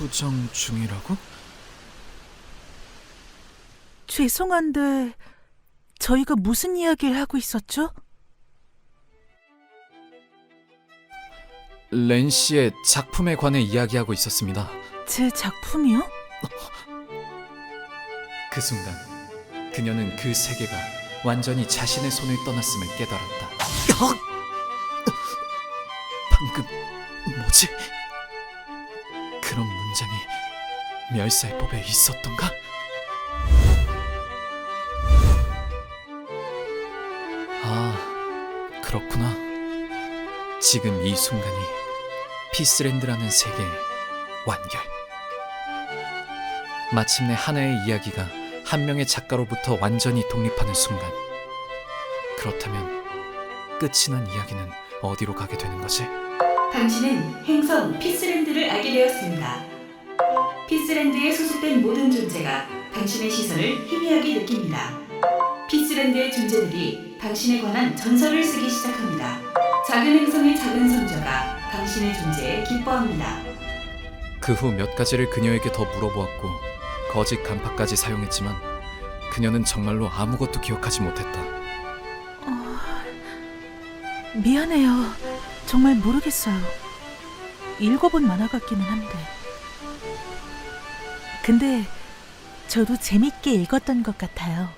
수정 중이라고? 죄송한데 저희가 무슨 이야기를 하고 있었죠? 렌 씨의 작품에 관해 이야기하고 있었습니다. 제 작품이요? 그 순간 그녀는 그 세계가 완전히 자신의 손을 떠났음을 깨달았다. 그런 문장이 멸살법에 있었던가? 아, 그렇구나. 지금 이 순간이 피스랜드라는 세계의 완결. 마침내 하나의 이야기가 한 명의 작가로부터 완전히 독립하는 순간. 그렇다면 끝이 난 이야기는 어디로 가게 되는 거지? 당신은 행성 피스랜드를 알게 되었습니다. 피스랜드에 소속된 모든 존재가 당신의 시선을 희미하게 느낍니다. 피스랜드의 존재들이 당신에 관한 전설을 쓰기 시작합니다. 작은 행성의 작은 성자가 당신의 존재에 기뻐합니다. 그 후 몇 가지를 그녀에게 더 물어보았고 거짓 간파까지 사용했지만 그녀는 정말로 아무것도 기억하지 못했다. 미안해요. 정말 모르겠어요. 읽어본 만화 같기는 한데. 근데 저도 재밌게 읽었던 것 같아요.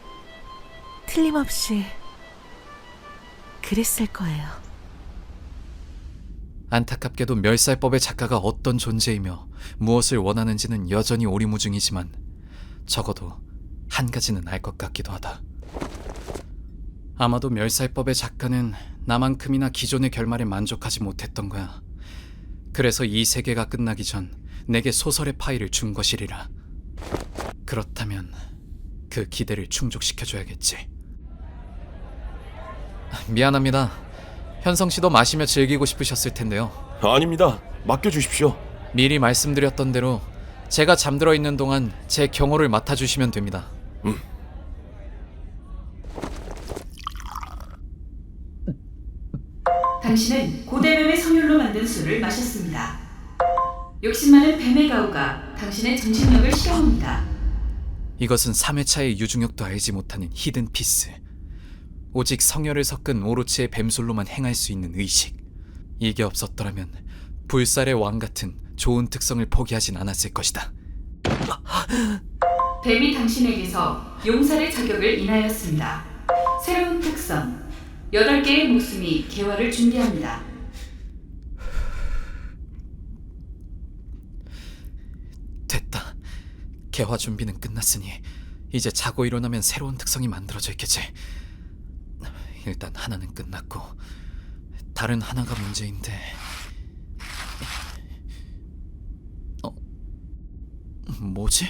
틀림없이 그랬을 거예요. 안타깝게도 멸살법의 작가가 어떤 존재이며 무엇을 원하는지는 여전히 오리무중이지만 적어도 한 가지는 알 것 같기도 하다. 아마도 멸살법의 작가는 나만큼이나 기존의 결말에 만족하지 못했던 거야. 그래서 이 세계가 끝나기 전 내게 소설의 파일을 준 것이리라. 그렇다면 그 기대를 충족시켜줘야겠지. 미안합니다. 현성 씨도 마시며 즐기고 싶으셨을 텐데요. 아닙니다. 맡겨주십시오. 미리 말씀드렸던 대로 제가 잠들어 있는 동안 제 경호를 맡아주시면 됩니다. 당신은 고대뱀의 성혈로 만든 술을 마셨습니다. 욕심 많은 뱀의 가오가 당신의 정신력을 실험합니다. 이것은 3회차의 유중력도 알지 못하는 히든 피스. 오직 성혈을 섞은 오로치의 뱀술로만 행할 수 있는 의식. 이게 없었더라면 불살의 왕 같은 좋은 특성을 포기하진 않았을 것이다. 뱀이 당신에게서 용살의 자격을 인하였습니다. 새로운 특성, 8개의 목숨이 개화를 준비합니다. 개화 준비는 끝났으니 이제 자고 일어나면 새로운 특성이 만들어져 있겠지. 일단 하나는 끝났고 다른 하나가 문제인데. 어? 뭐지?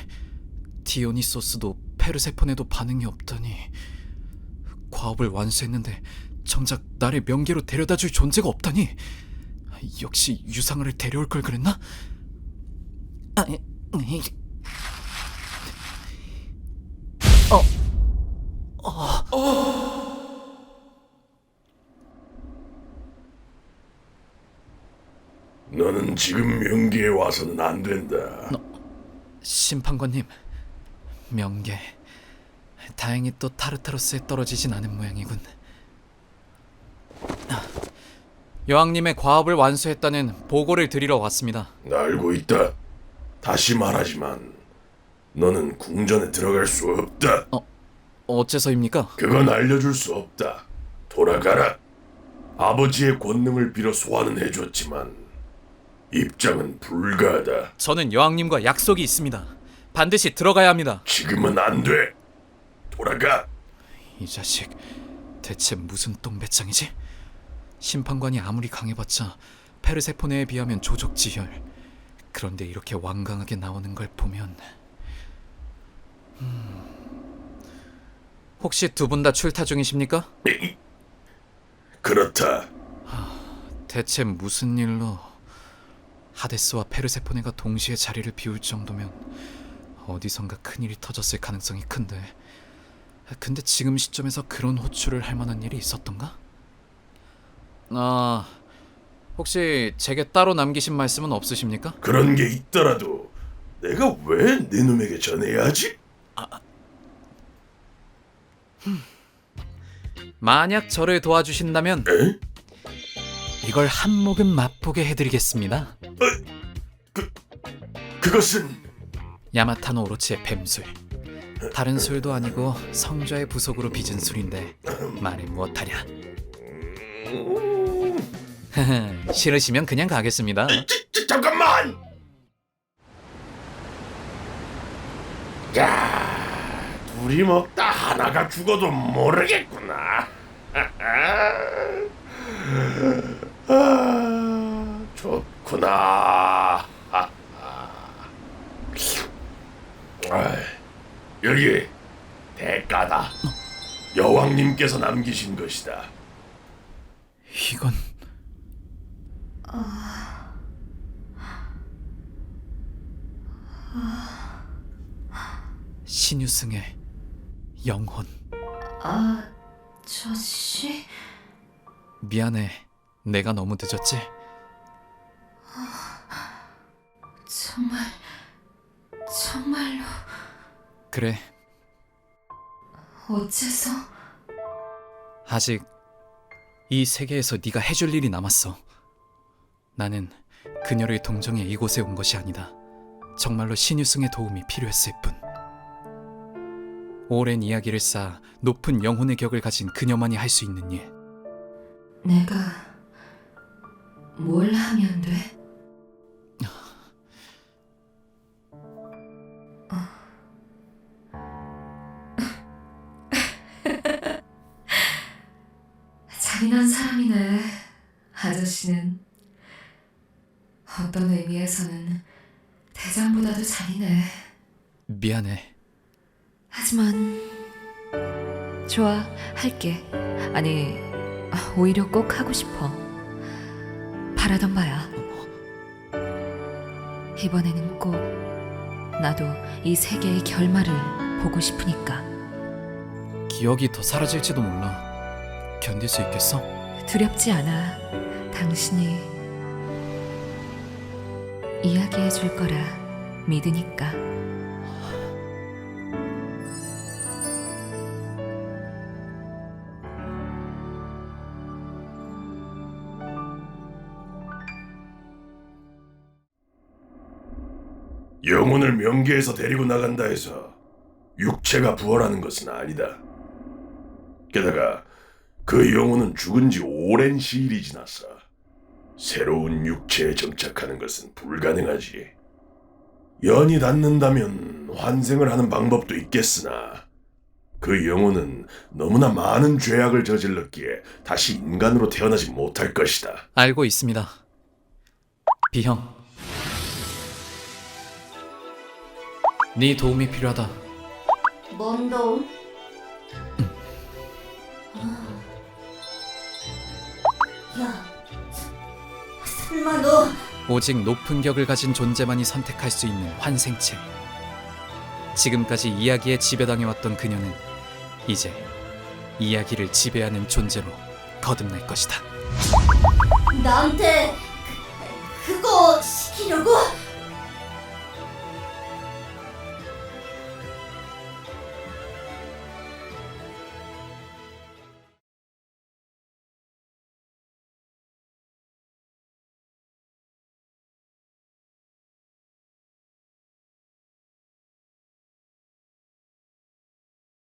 디오니소스도 페르세폰에도 반응이 없더니 과업을 완수했는데 정작 나를 명계로 데려다줄 존재가 없다니 역시 유상을 데려올 걸 그랬나? 아니, 이- 너는 지금 명기에 와서는 안 된다. 심판관님 명계. 다행히 또 타르타로스에 떨어지진 않은 모양이군. 아, 여왕님의 과업을 완수했다는 보고를 드리러 왔습니다. 알고 있다. 다시 말하지만 너는 궁전에 들어갈 수 없다. 어째서입니까? 그건 알려줄 수 없다. 돌아가라. 아버지의 권능을 빌어 소환은 해줬지만 입장은 불가하다. 저는 여왕님과 약속이 있습니다 반드시 들어가야 합니다 지금은 안 돼. 돌아가. 이 자식 대체 무슨 똥배짱이지? 심판관이 아무리 강해봤자 페르세포네에 비하면 조족지혈 그런데 이렇게 완강하게 나오는 걸 보면 음... 혹시 두 분 다 출타 중이십니까? 그렇다. 대체 무슨 일로 하데스와 페르세포네가 동시에 자리를 비울 정도면 어디선가 큰일이 터졌을 가능성이 큰데 근데 지금 시점에서 그런 호출을 할 만한 일이 있었던가? 아 혹시 제게 따로 남기신 말씀은 없으십니까? 그런 게 있더라도 내가 왜내 놈에게 전해야 하지? 만약 저를 도와주신다면 에? 이걸 한 모금 맛보게 해드리겠습니다. 그것은 야마타노 오로치의 뱀술. 다른 술도 아니고 성좌의 부속으로 빚은 술인데 말해 무엇하랴. 싫으시면 그냥 가겠습니다. 자, 자, 잠깐만. 야, 둘이 먹다 하나가 죽어도 모르겠구나. 아, 좋구나. 아, 여기 대가다. 여왕님께서 남기신 것이다. 이건 신유승의 영혼. 아, 저씨? 미안해. 내가 너무 늦었지? 정말, 정말로 그래. 어째서? 아직 이 세계에서 네가 해줄 일이 남았어. 나는 그녀를 동정해 이곳에 온 것이 아니다. 정말로 신유승의 도움이 필요했을 뿐. 오랜 이야기를 쌓아 높은 영혼의 격을 가진 그녀만이 할 수 있는 일. 내가 뭘 하면 돼? 잔인한 사람이네, 아저씨는. 어떤 의미에서는 대장보다도 잔인해. 미안해. 하지만 좋아 할게. 아니 오히려 꼭 하고 싶어. 바라던 바야. 이번에는 꼭 나도 이 세계의 결말을 보고 싶으니까. 기억이 더 사라질지도 몰라. 견딜 수 있겠어? 두렵지 않아. 당신이 이야기해 줄 거라 믿으니까 영혼을 명계에서 데리고 나간다 해서 육체가 부활하는 것은 아니다. 게다가 그 영혼은 죽은 지 오랜 시일이 지났어. 새로운 육체에 정착하는 것은 불가능하지. 연이 닿는다면 환생을 하는 방법도 있겠으나 그 영혼은 너무나 많은 죄악을 저질렀기에 다시 인간으로 태어나지 못할 것이다. 알고 있습니다. 비형. 네 도움이 필요하다. 뭔 도움? 야, 설마 너 오직 높은 격을 가진 존재만이 선택할 수 있는 환생체. 지금까지 이야기에 지배당해왔던 그녀는 이제 이야기를 지배하는 존재로 거듭날 것이다. 나한테 그, 그거 시키려고?